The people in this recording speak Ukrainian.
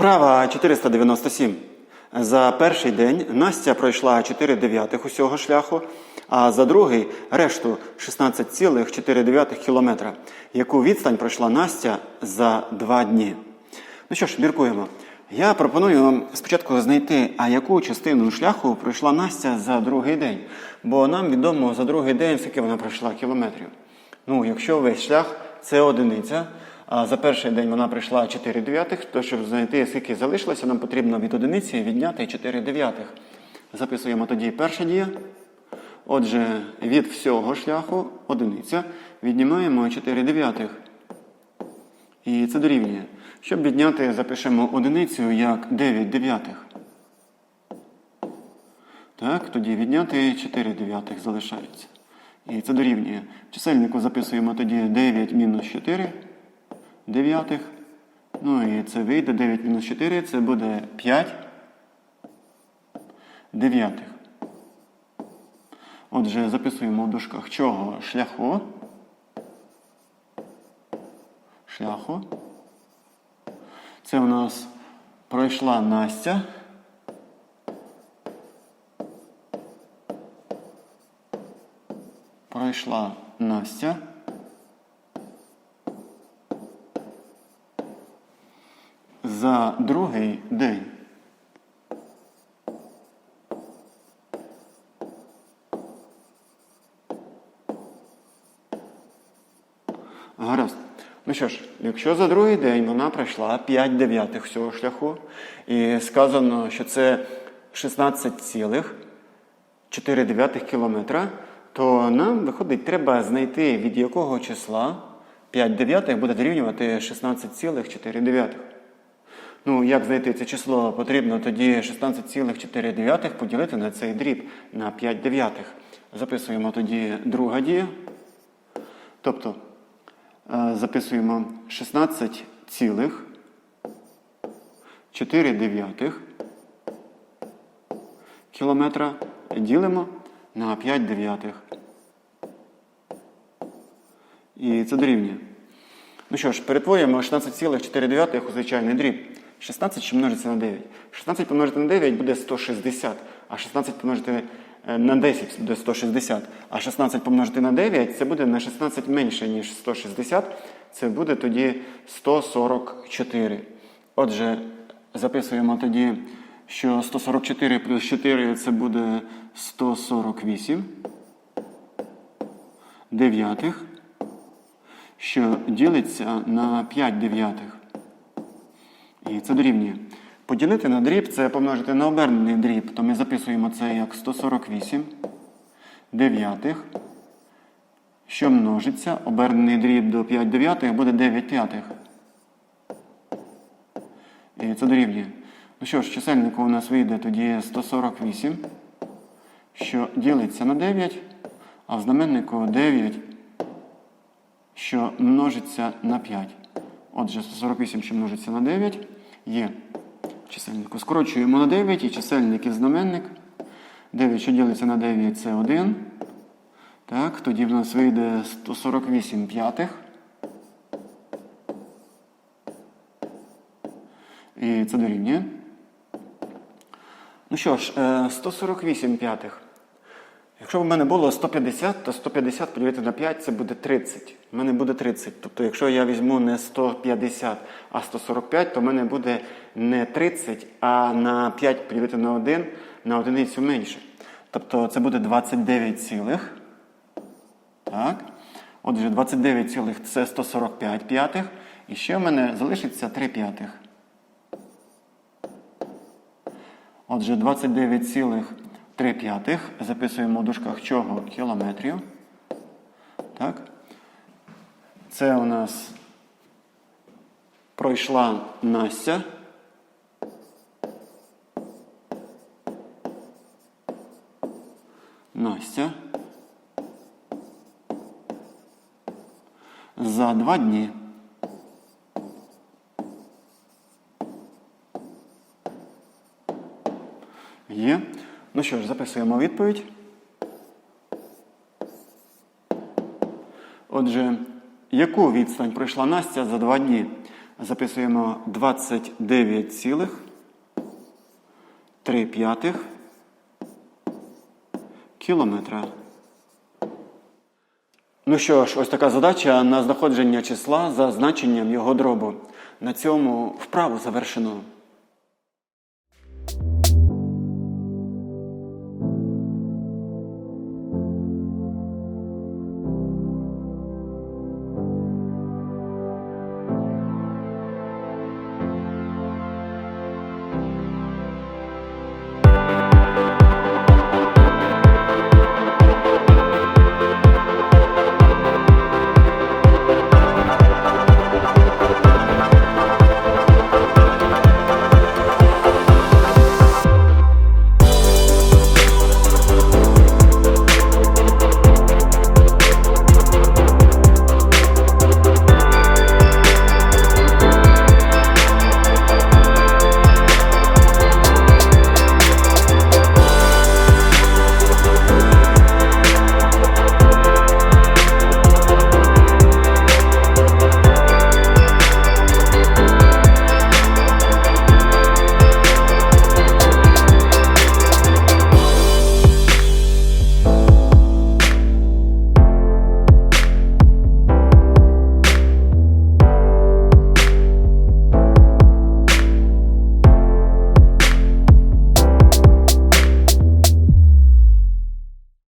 Вправа 497. За перший день Настя пройшла 4 дев'ятих усього шляху, а за другий решту 16,4 кілометра. Яку відстань пройшла Настя за два дні? Ну що ж, міркуємо. Я пропоную спочатку знайти, а яку частину шляху пройшла Настя за другий день. Бо нам відомо за другий день, скільки вона пройшла кілометрів. Ну, якщо весь шлях це одиниця, за перший день вона прийшла 4 дев'ятих, то щоб знайти, скільки залишилося, нам потрібно від одиниці відняти 4 дев'ятих. Записуємо тоді перша дія. Отже, від всього шляху одиниця віднімаємо 4 дев'ятих. І це дорівнює. Щоб відняти, запишемо одиницю як 9 дев'ятих. Так, тоді відняти 4 дев'ятих залишається. І це дорівнює. Чисельнику записуємо тоді 9 мінус 4 дев'ятих. Ну і це вийде 9 мінус 4, це буде 5 дев'ятих. Отже, записуємо в дужках чого шляху. Шляху. Це у нас пройшла Настя. Пройшла Настя. За другий день. Гаразд. Ну що ж, якщо за другий день вона пройшла 5 дев'ятих всього шляху, і сказано, що це 16,4 кілометра, то нам виходить, треба знайти, від якого числа 5 дев'ятих буде дорівнювати 16,4 дев'ятих. Ну, як знайти це число? Потрібно тоді 16,4 поділити на цей дріб на 5 дев'ятих. Записуємо тоді друга дія. Тобто е, записуємо 16,4 дев'ятих кілометра ділимо на 5 дев'ятих. І це дорівнює. Ну що ж, перетворюємо 16,4 у звичайний дріб. 16 що множиться на 9. 16 помножити на 9 буде 160, а 16 помножити е, на 10 буде 160, а 16 помножити на 9 це буде на 16 менше, ніж 160, це буде тоді 144. Отже, записуємо тоді, що 144 плюс 4 це буде 148 дев'ятих, що ділиться на 5 дев'ятих. І це дорівнює. Поділити на дріб це помножити на обернений дріб, то ми записуємо це як 148 дев'ятих, що множиться. Обернений дріб до 5 дев'ятих буде 9 п'ятих. І це дорівнює. Ну що ж, чисельнику у нас вийде тоді 148, що ділиться на 9, а в знаменнику 9, що множиться на 5. Отже, 148, що множиться на 9, є чисельнику. Скорочуємо на 9 і чисельник і знаменник. 9, що ділиться на 9, це 1. Так, тоді в нас вийде 148 п'ятих. І це дорівнює. Ну що ж, е, 148 п'ятих. Якщо в мене було 150, то 150 поділити на 5 це буде 30. У мене буде 30. Тобто, якщо я візьму не 150, а 145, то в мене буде не 30, а на 5 поділити на 1 на одиницю менше. Тобто це буде 29 цілих. Так. Отже, 29 цілих це 145 п'ятих. І ще в мене залишиться 3 п'ятих. Отже, 29,3 п'ятих. Записуємо в дужках чого кілометрів. Так. Це у нас пройшла Настя. Настя. За два дні. Є. Ну що ж, записуємо відповідь. Отже, яку відстань пройшла Настя за два дні? Записуємо 29,3 кілометра. Ну що ж, ось така задача на знаходження числа за значенням його дробу. На цьому вправу завершено.